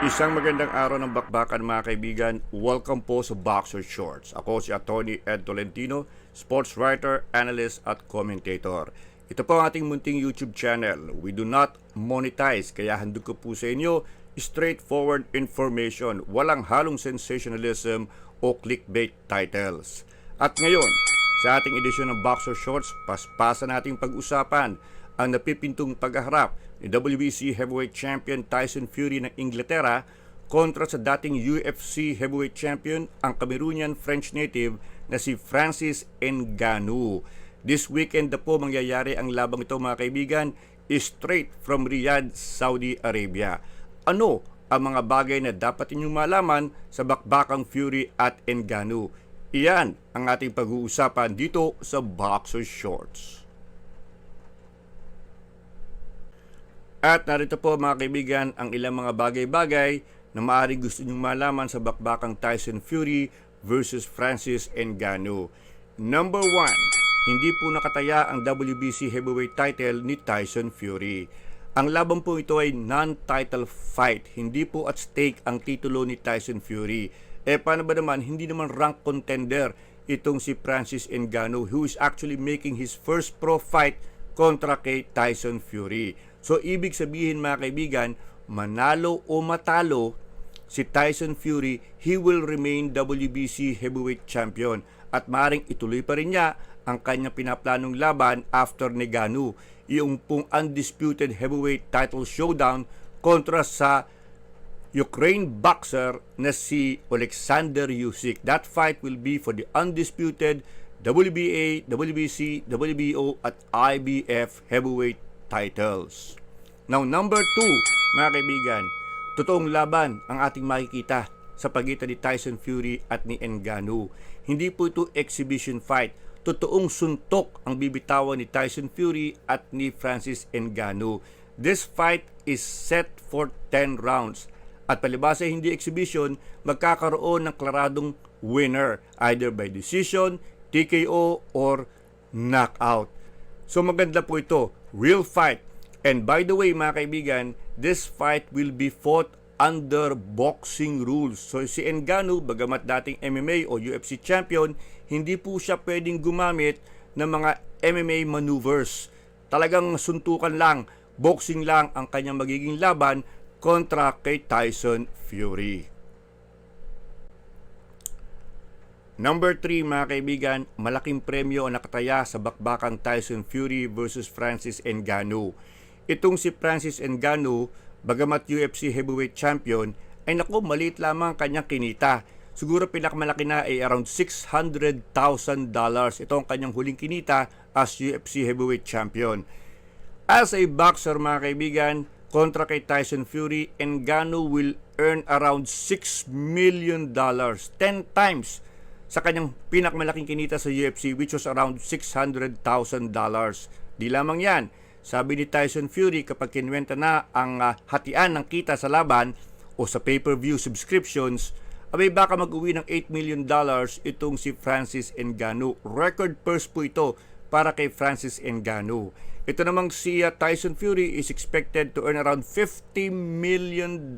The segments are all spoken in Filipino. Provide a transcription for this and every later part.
Isang magandang araw ng bakbakan mga kaibigan. Welcome po sa Boxer Shorts. Ako si Attorney Ed Tolentino, sports writer, analyst at commentator. Ito po ang ating munting YouTube channel. We do not monetize kaya handog ko po sa inyo straightforward information, walang halong sensationalism o clickbait titles. At ngayon, sa ating edisyon ng Boxer Shorts, paspasa nating pag-usapan ang napipintong paghaharap ni WBC Heavyweight Champion Tyson Fury ng Inglaterra kontra sa dating UFC Heavyweight Champion ang Cameroonian French native na si Francis Ngannou. This weekend na po mangyayari ang labang ito mga kaibigan straight from Riyadh, Saudi Arabia. Ano ang mga bagay na dapat inyong malaman sa bakbakang Fury at Ngannou? Iyan ang ating pag-uusapan dito sa Boxer Shorts. At narito po mga kaibigan ang ilang mga bagay-bagay na maaaring gusto nyong malaman sa bakbakang Tyson Fury versus Francis Ngannou. Number one, hindi po nakataya ang WBC heavyweight title ni Tyson Fury. Ang laban po ito ay non-title fight. Hindi po at stake ang titulo ni Tyson Fury. Eh paano ba naman, hindi naman rank contender itong si Francis Ngannou who is actually making his first pro fight kontra kay Tyson Fury. So ibig sabihin mga kaibigan, manalo o matalo si Tyson Fury, he will remain WBC heavyweight champion at maring ituloy pa rin niya ang kanyang pinaplanong laban after Ngannou, yung pong undisputed heavyweight title showdown kontra sa Ukraine boxer na si Alexander Usyk. That fight will be for the undisputed WBA, WBC, WBO at IBF heavyweight titles. Now, number two, mga kaibigan, totoong laban ang ating makikita sa pagitan ni Tyson Fury at ni Ngannou. Hindi po ito exhibition fight. Totoong suntok ang bibitawan ni Tyson Fury at ni Francis Ngannou. This fight is set for 10 rounds. At palibasa hindi exhibition, magkakaroon ng klaradong winner either by decision, TKO, or knockout. So maganda po ito, real fight. And by the way mga kaibigan, this fight will be fought under boxing rules. So si Ngannou, bagamat dating MMA o UFC champion, hindi po siya pwedeng gumamit ng mga MMA maneuvers. Talagang suntukan lang, boxing lang ang kanyang magiging laban kontra kay Tyson Fury. Number 3 mga kaibigan, malaking premyo ang nakataya sa bakbakang Tyson Fury versus Francis Ngannou. Itong si Francis Ngannou, bagamat UFC heavyweight champion, ay naku maliit lamang kanyang kinita. Siguro pinakamalaki na ay around $600,000. Ito ang kanyang huling kinita as UFC heavyweight champion. As a boxer mga kaibigan, kontra kay Tyson Fury, Ngannou will earn around $6 million, 10 times sa kanyang pinakamalaking kinita sa UFC which was around $600,000. Di lamang yan, sabi ni Tyson Fury kapag kinwenta na ang uh, hatian ng kita sa laban o sa pay-per-view subscriptions, abay baka mag-uwi ng $8 million itong si Francis Ngannou. Record purse po ito para kay Francis Ngannou. Ito namang si uh, Tyson Fury is expected to earn around $50 million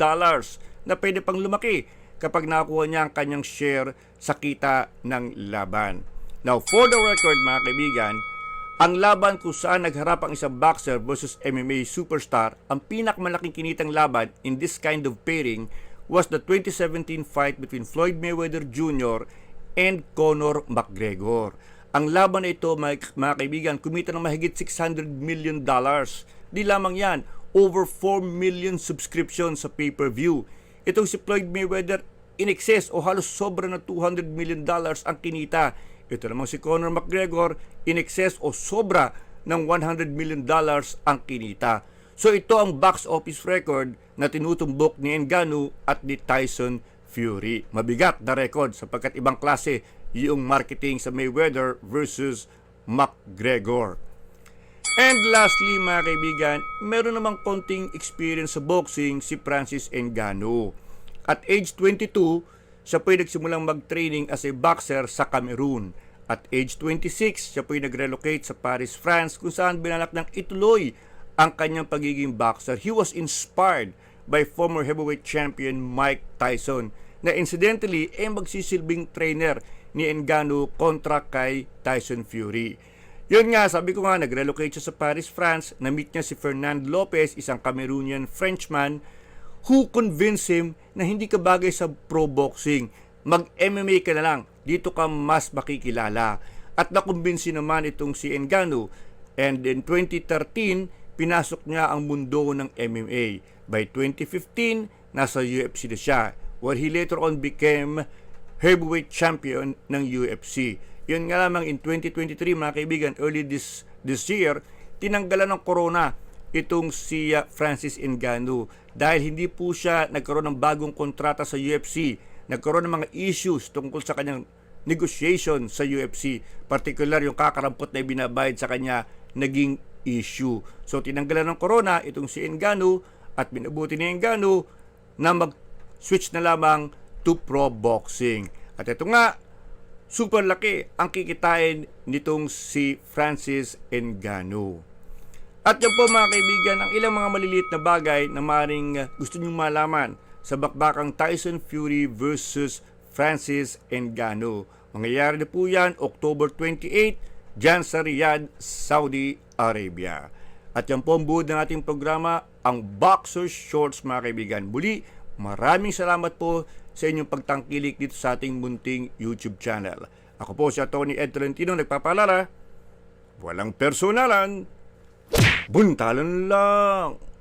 na pwede pang lumaki kapag nakuha niya ang kanyang share sa kita ng laban. Now, for the record mga kaibigan, ang laban kung saan nagharap ang isang boxer versus MMA superstar, ang pinakamalaking kinitang laban in this kind of pairing was the 2017 fight between Floyd Mayweather Jr. and Conor McGregor. Ang laban na ito, mga, mga kaibigan, kumita ng mahigit 600 million dollars. Di lamang yan, over 4 million subscriptions sa pay-per-view. Itong si Floyd Mayweather, in excess o halos sobra na 200 million dollars ang kinita. Ito namang si Conor McGregor, in excess o sobra ng 100 million dollars ang kinita. So ito ang box office record na tinutumbok ni Ngannou at ni Tyson Fury. Mabigat na record sapagkat ibang klase yung marketing sa Mayweather versus McGregor. And lastly mga kaibigan, meron namang konting experience sa boxing si Francis Ngannou. At age 22, siya po'y nagsimulang mag-training as a boxer sa Cameroon. At age 26, siya po'y nag-relocate sa Paris, France kung saan binalak ng ituloy ang kanyang pagiging boxer. He was inspired by former heavyweight champion Mike Tyson na incidentally eh magsisilbing trainer ni Ngannou kontra kay Tyson Fury. Yun nga, sabi ko nga, nag-relocate siya sa Paris, France. Na-meet niya si Fernand Lopez, isang Cameroonian Frenchman, who convinced him na hindi ka bagay sa pro boxing. Mag-MMA ka na lang. Dito ka mas makikilala. At nakumbinsi naman itong si Ngannou. And in 2013, pinasok niya ang mundo ng MMA. By 2015, nasa UFC na siya, where he later on became heavyweight champion ng UFC. Yun nga lamang in 2023 mga kaibigan, early this this year, tinanggalan ng corona itong si uh, Francis Ngannou dahil hindi po siya nagkaroon ng bagong kontrata sa UFC. Nagkaroon ng mga issues tungkol sa kanyang negotiation sa UFC. Particular yung kakarampot na binabayad sa kanya naging issue. So tinanggalan ng corona itong si Ngannou at binabuti ni Ngannou na mag-switch na lamang to pro boxing. At ito nga, super laki ang kikitain nitong si Francis Ngannou. At yan po mga kaibigan, ang ilang mga maliliit na bagay na maring uh, gusto nyong malaman sa bakbakang Tyson Fury versus Francis Ngannou. Mangyayari na po yan October 28 dyan sa Riyadh, Saudi Arabia. At yan po ang buod ng ating programa, ang Boxer Shorts mga kaibigan. Muli, maraming salamat po sa inyong pagtangkilik dito sa ating munting YouTube channel. Ako po si Tony Ed Tolentino, nagpapalala. Walang personalan, buntalan lang.